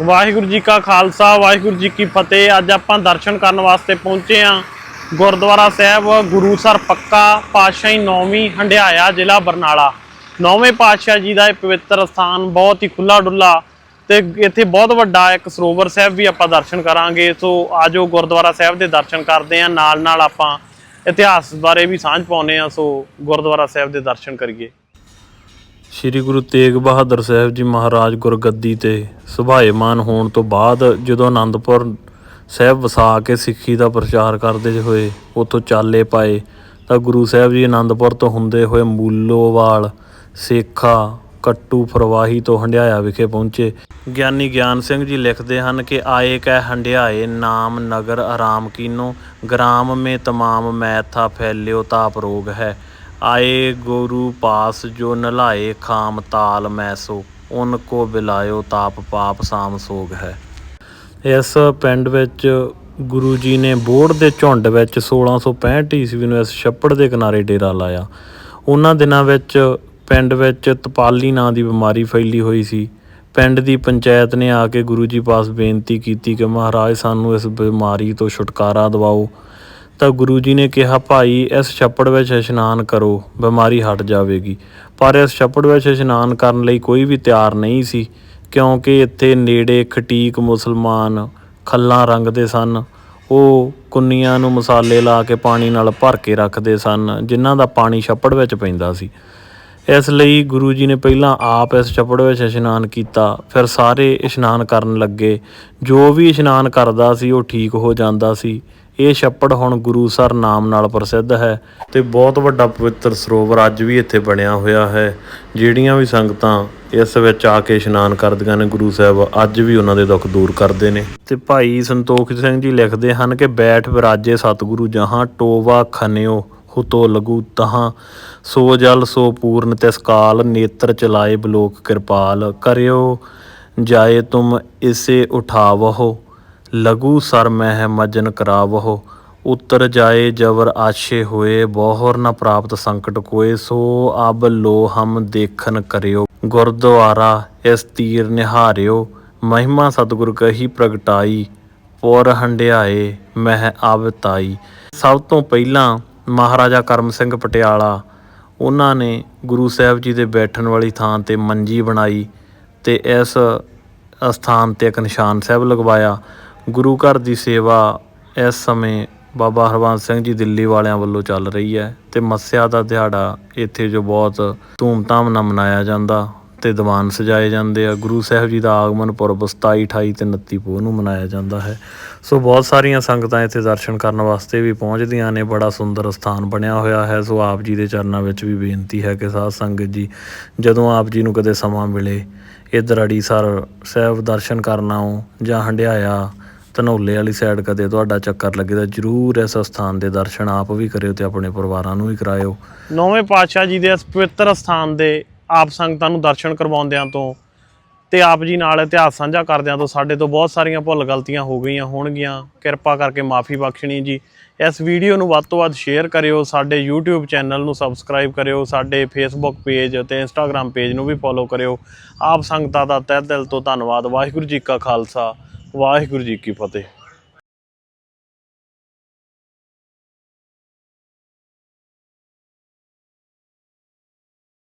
ਵਾਹਿਗੁਰੂ ਜੀ ਕਾ ਖਾਲਸਾ, ਵਾਹਿਗੁਰੂ ਜੀ ਕੀ ਫਤਿਹ। ਅੱਜ ਆਪਾਂ ਦਰਸ਼ਨ ਕਰਨ ਵਾਸਤੇ ਪਹੁੰਚੇ ਆ ਗੁਰਦੁਆਰਾ ਸਾਹਿਬ ਗੁਰੂਸਰ ਪੱਕਾ ਪਾਤਸ਼ਾਹੀ ਨੌਵੀਂ ਹੰਡਿਆਇਆ ਜ਼ਿਲ੍ਹਾ ਬਰਨਾਲਾ। ਨੌਵੇਂ ਪਾਤਸ਼ਾਹ ਜੀ ਦਾ ਇਹ ਪਵਿੱਤਰ ਸਥਾਨ ਬਹੁਤ ਹੀ ਖੁੱਲਾ ਡੁੱਲਾ ਤੇ ਇੱਥੇ ਬਹੁਤ ਵੱਡਾ ਇੱਕ ਸਰੋਵਰ ਸਾਹਿਬ ਵੀ ਆਪਾਂ ਦਰਸ਼ਨ ਕਰਾਂਗੇ। ਸੋ ਆਜੋ ਗੁਰਦੁਆਰਾ ਸਾਹਿਬ ਦੇ ਦਰਸ਼ਨ ਕਰਦੇ ਆ ਨਾਲ ਨਾਲ ਆਪਾਂ ਇਤਿਹਾਸ ਬਾਰੇ ਵੀ ਸਾਂਝ ਪਾਉਨੇ ਆ ਸੋ ਗੁਰਦੁਆਰਾ ਸਾਹਿਬ ਦੇ ਦਰਸ਼ਨ ਕਰੀਏ। ਸ੍ਰੀ ਗੁਰੂ ਤੇਗ ਬਹਾਦਰ ਸਾਹਿਬ ਜੀ ਮਹਾਰਾਜ ਗੁਰਗੱਦੀ ਤੇ ਸੁਭਾਏਮਾਨ ਹੋਣ ਤੋਂ ਬਾਅਦ ਜਦੋਂ ਆਨੰਦਪੁਰ ਸਾਹਿਬ ਵਸਾ ਕੇ ਸਿੱਖੀ ਦਾ ਪ੍ਰਚਾਰ ਕਰਦੇ ਹੋਏ ਉੱਥੋਂ ਚਾਲੇ ਪਾਏ, ਤਾਂ ਗੁਰੂ ਸਾਹਿਬ ਜੀ ਆਨੰਦਪੁਰ ਤੋਂ ਹੁੰਦੇ ਹੋਏ ਮੂਲੋਵਾਲ, ਸੇਖਾ, ਕੱਟੂ ਫਰਵਾਹੀ ਤੋਂ ਹੰਡਿਆਇਆ ਵਿਖੇ ਪਹੁੰਚੇ। ਗਿਆਨੀ ਗਿਆਨ ਸਿੰਘ ਜੀ ਲਿਖਦੇ ਹਨ ਕਿ ਆਏ ਕੈ ਹੰਡਿਆਏ ਨਾਮ ਨਗਰ ਆਰਾਮ ਕੀਨੋ, ਗ੍ਰਾਮ ਮੇ ਤਮਾਮ ਮੈਥਾ ਫੈਲਿਓ ਤਾਪ ਰੋਗ ਹੈ। ਆਏ ਗੋਰੂ ਪਾਸ ਜੋ ਨਲਾਏ ਖਾਮ ਤਾਲ ਮੈਸੋ ਉਨ ਕੋ ਬਿਲਾਇਓ ਤਾਪ ਪਾਪ ਸਾਮ ਸੋਗ ਹੈ। ਇਸ ਪਿੰਡ ਵਿੱਚ ਗੁਰੂ ਜੀ ਨੇ ਬੋੜ ਦੇ ਝੁੰਡ ਵਿੱਚ 1665 ਈਸਵੀ ਨੂੰ ਇਸ ਛੱਪੜ ਦੇ ਕਿਨਾਰੇ ਡੇਰਾ ਲਾਇਆ। ਉਹਨਾਂ ਦਿਨਾਂ ਵਿੱਚ ਪਿੰਡ ਵਿੱਚ ਤਪਾਲੀ ਨਾਂ ਦੀ ਬਿਮਾਰੀ ਫੈਲੀ ਹੋਈ ਸੀ। ਪਿੰਡ ਦੀ ਪੰਚਾਇਤ ਨੇ ਆ ਕੇ ਗੁਰੂ ਜੀ ਪਾਸ ਬੇਨਤੀ ਕੀਤੀ ਕਿ ਮਹਾਰਾਜ ਸਾਨੂੰ ਇਸ ਬਿਮਾਰੀ ਤੋਂ ਛੁਟਕਾਰਾ ਦਿਵਾਓ। ਤਾਂ ਗੁਰੂ ਜੀ ਨੇ ਕਿਹਾ, ਭਾਈ, ਇਸ ਛੱਪੜ ਵਿੱਚ ਇਸ਼ਨਾਨ ਕਰੋ, ਬਿਮਾਰੀ ਹਟ ਜਾਵੇਗੀ। ਪਰ ਇਸ ਛੱਪੜ ਵਿੱਚ ਇਸ਼ਨਾਨ ਕਰਨ ਲਈ ਕੋਈ ਵੀ ਤਿਆਰ ਨਹੀਂ ਸੀ, ਕਿਉਂਕਿ ਇੱਥੇ ਨੇੜੇ ਖਟੀਕ ਮੁਸਲਮਾਨ ਖੱਲਾਂ ਰੰਗਦੇ ਸਨ। ਉਹ ਕੁੰਨੀਆਂ ਨੂੰ ਮਸਾਲੇ ਲਾ ਕੇ ਪਾਣੀ ਨਾਲ ਭਰ ਕੇ ਰੱਖਦੇ ਸਨ, ਜਿਨ੍ਹਾਂ ਦਾ ਪਾਣੀ ਛੱਪੜ ਵਿੱਚ ਪੈਂਦਾ ਸੀ। ਇਸ ਲਈ ਗੁਰੂ ਜੀ ਨੇ ਪਹਿਲਾਂ ਆਪ ਇਸ ਛੱਪੜ ਵਿੱਚ ਇਸ਼ਨਾਨ ਕੀਤਾ, ਫਿਰ ਸਾਰੇ ਇਸ਼ਨਾਨ ਕਰਨ ਲੱਗੇ। ਜੋ ਵੀ ਇਸ਼ਨਾਨ ਕਰਦਾ ਸੀ, ਉਹ ਠੀਕ ਹੋ ਜਾਂਦਾ ਸੀ। ਇਹ ਛੱਪੜ ਹੁਣ ਗੁਰੂਸਰ ਨਾਮ ਨਾਲ ਪ੍ਰਸਿੱਧ ਹੈ ਤੇ ਬਹੁਤ ਵੱਡਾ ਪਵਿੱਤਰ ਸਰੋਵਰ ਅੱਜ ਵੀ ਇੱਥੇ ਬਣਿਆ ਹੋਇਆ ਹੈ। ਜਿਹੜੀਆਂ ਵੀ ਸੰਗਤਾਂ ਇਸ ਵਿੱਚ ਆ ਕੇ ਇਸ਼ਨਾਨ ਕਰਦੀਆਂ ਨੇ ਗੁਰੂ ਸਾਹਿਬ, ਅੱਜ ਵੀ ਉਹਨਾਂ ਦੇ ਦੁੱਖ ਦੂਰ ਕਰਦੇ ਨੇ। ਤੇ ਭਾਈ ਸੰਤੋਖ ਸਿੰਘ ਜੀ ਲਿਖਦੇ ਹਨ ਕਿ ਬੈਠ ਵਿਰਾਜੇ ਸਤਿਗੁਰੂ ਜਹਾਂ, ਟੋਵਾ ਖਨਿਓ, ਹੁਤੋ ਲਗੂ ਤਹਾਂ। ਸੋ ਜਲ ਸੋ ਪੂਰਨ, ਤਿਸ ਕਾਲ ਨੇਤਰ ਚਲਾਏ ਬਲੋਕ ਕਿਰਪਾਲ। ਕਰਿਓ ਜਾਏ ਤੁਮ ਇਸੇ ਉਠਾਵਹੁ। ਲਘੂ ਸਰ ਮਹਿ ਮਜਨ ਕਰਾਵਹੁ, ਉਤਰ ਜਾਏ ਜਵਰ ਆਛੇ ਹੋਏ, ਬਹੁਰ ਨ ਪ੍ਰਾਪਤ ਸੰਕਟ ਕੋਏ, ਸੋ ਅਬ ਲੋ ਹਮ ਦੇਖਨ ਕਰਿਓ। ਗੁਰਦੁਆਰਾ ਇਸ ਤੀਰ ਨਿਹਾਰਿਓ, ਮਹਿਮਾ ਸਤਿਗੁਰ ਕਹੀ ਪ੍ਰਗਟਾਈ, ਪੁਰ ਹੰਡਿਆਏ ਮਹਿ ਆਵਤਾਈ ਸਭ ਤੋਂ ਪਹਿਲਾਂ ਮਹਾਰਾਜਾ ਕਰਮ ਸਿੰਘ ਪਟਿਆਲਾ, ਉਹਨਾਂ ਨੇ ਗੁਰੂ ਸਾਹਿਬ ਜੀ ਦੇ ਬੈਠਣ ਵਾਲੀ ਥਾਂ ਤੇ ਮੰਜੀ ਬਣਾਈ ਤੇ ਇਸ ਅਸਥਾਨ ਤੇ ਇੱਕ ਨਿਸ਼ਾਨ ਸਾਹਿਬ ਲਗਵਾਇਆ। ਗੁਰੂ ਘਰ ਦੀ ਸੇਵਾ ਇਸ ਸਮੇਂ ਬਾਬਾ ਹਰਵੰਸ ਸਿੰਘ ਜੀ ਦਿੱਲੀ ਵਾਲਿਆਂ ਵੱਲੋਂ ਚੱਲ ਰਹੀ ਹੈ ਤੇ ਮੱਸਿਆ ਦਾ ਦਿਹਾੜਾ ਇੱਥੇ ਜੋ ਬਹੁਤ ਧੂਮਧਾਮ ਨਾਲ ਮਨਾਇਆ ਜਾਂਦਾ ਤੇ ਦੀਵਾਨ ਸਜਾਏ ਜਾਂਦੇ ਆ। ਗੁਰੂ ਸਾਹਿਬ ਜੀ ਦਾ ਆਗਮਨ ਪੁਰਬ 27 28 ਤੇ 29 ਪੋਹ ਨੂੰ ਮਨਾਇਆ ਜਾਂਦਾ ਹੈ। ਸੋ ਬਹੁਤ ਸਾਰੀਆਂ ਸੰਗਤਾਂ ਇੱਥੇ ਦਰਸ਼ਨ ਕਰਨ ਵਾਸਤੇ ਵੀ ਪਹੁੰਚਦੀਆਂ ਨੇ। ਬੜਾ ਸੁੰਦਰ ਸਥਾਨ ਬਣਿਆ ਹੋਇਆ ਹੈ। ਸੋ ਆਪ ਜੀ ਦੇ ਚਰਨਾਂ ਵਿੱਚ ਵੀ ਬੇਨਤੀ ਹੈ ਕਿ ਸਾਧ ਸੰਗਤ ਜੀ, ਜਦੋਂ ਆਪ ਜੀ ਨੂੰ ਕਦੇ ਸਮਾਂ ਮਿਲੇ, ਇੱਧਰ ਅੜੀਸਰ ਸਾਹਿਬ ਦਰਸ਼ਨ ਕਰਨ ਆਓ ਜਾਂ ਹੰਡਿਆਇਆ ਧਨੌਲੇ ਵਾਲੀ ਸਾਈਡ ਕਦੇ ਤੁਹਾਡਾ ਚੱਕਰ ਲੱਗੇ ਤਾਂ ਜਰੂਰ ਇਸ ਸਥਾਨ ਦੇ ਦਰਸ਼ਨ ਆਪ ਵੀ ਕਰਿਓ ਤੇ ਆਪਣੇ ਪਰਿਵਾਰਾਂ ਨੂੰ ਵੀ ਕਰਾਇਓ। ਨੌਵੇਂ ਪਾਤਸ਼ਾਹ ਜੀ ਦੇ ਇਸ ਪਵਿੱਤਰ ਸਥਾਨ ਦੇ ਆਪ ਸੰਗਤਾਂ ਨੂੰ ਦਰਸ਼ਨ ਕਰਵਾਉਂਦਿਆਂ ਤੋਂ ਤੇ ਆਪ ਜੀ ਨਾਲ ਇਤਿਹਾਸ ਸਾਂਝਾ ਕਰਦਿਆਂ ਤੋਂ ਸਾਡੇ ਤੋਂ ਬਹੁਤ ਸਾਰੀਆਂ ਭੁੱਲ ਗਲਤੀਆਂ ਹੋ ਗਈਆਂ ਹੋਣਗੀਆਂ। ਕਿਰਪਾ ਕਰਕੇ ਮਾਫੀ ਬਖਸ਼ਣੀ ਜੀ। ਇਸ ਵੀਡੀਓ ਨੂੰ ਵੱਧ ਤੋਂ ਵੱਧ ਸ਼ੇਅਰ ਕਰਿਓ, ਸਾਡੇ YouTube ਚੈਨਲ ਨੂੰ ਸਬਸਕ੍ਰਾਈਬ ਕਰਿਓ, ਸਾਡੇ Facebook ਪੇਜ ਅਤੇ Instagram ਪੇਜ ਨੂੰ ਵੀ ਫੋਲੋ ਕਰਿਓ। ਆਪ ਸੰਗਤਾਂ ਦਾ ਤਹਿ ਦਿਲ ਤੋਂ ਧੰਨਵਾਦ। ਵਾਹਿਗੁਰੂ ਜੀ ਕਾ ਖਾਲਸਾ। ਵਾਹਿਗੁਰੂ ਜੀ ਕੀ ਫਤਿਹ।